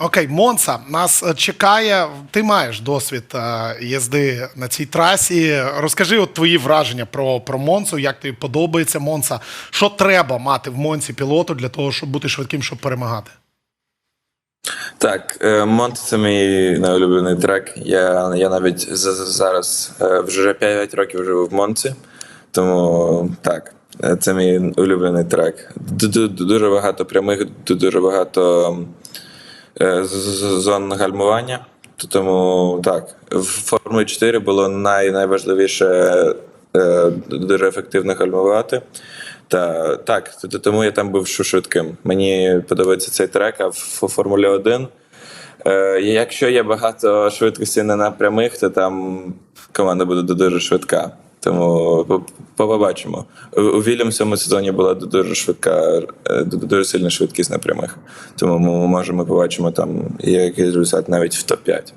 Окей, Монца, нас е, чекає. Ти маєш досвід е, їзди на цій трасі. Розкажи от твої враження про, про Монцу, як тобі подобається Монца. Що треба мати в Монці пілоту для того, щоб бути швидким, щоб перемагати? Так, е, це мій найулюблений трек. Я, я навіть зараз вже 5 років живу в Монці, тому так, це мій улюблений трек. Ду- ду- Дуже багато прямих, дуже багато зон гальмування. Тому так, в Формулі 4 було най, найважливіше е, дуже ефективно гальмувати. Та так, тому я там був швидким. Мені подобається цей трек, а в Формулі 1. Е, якщо є багато швидкості на напрямих, то там команда буде дуже швидка. Тому по- по- побачимо. У у Вільям в сезоні була дуже швидка, е, дуже сильна швидкість на прямих. Тому ми можемо побачимо там якийсь результат навіть в топ-5.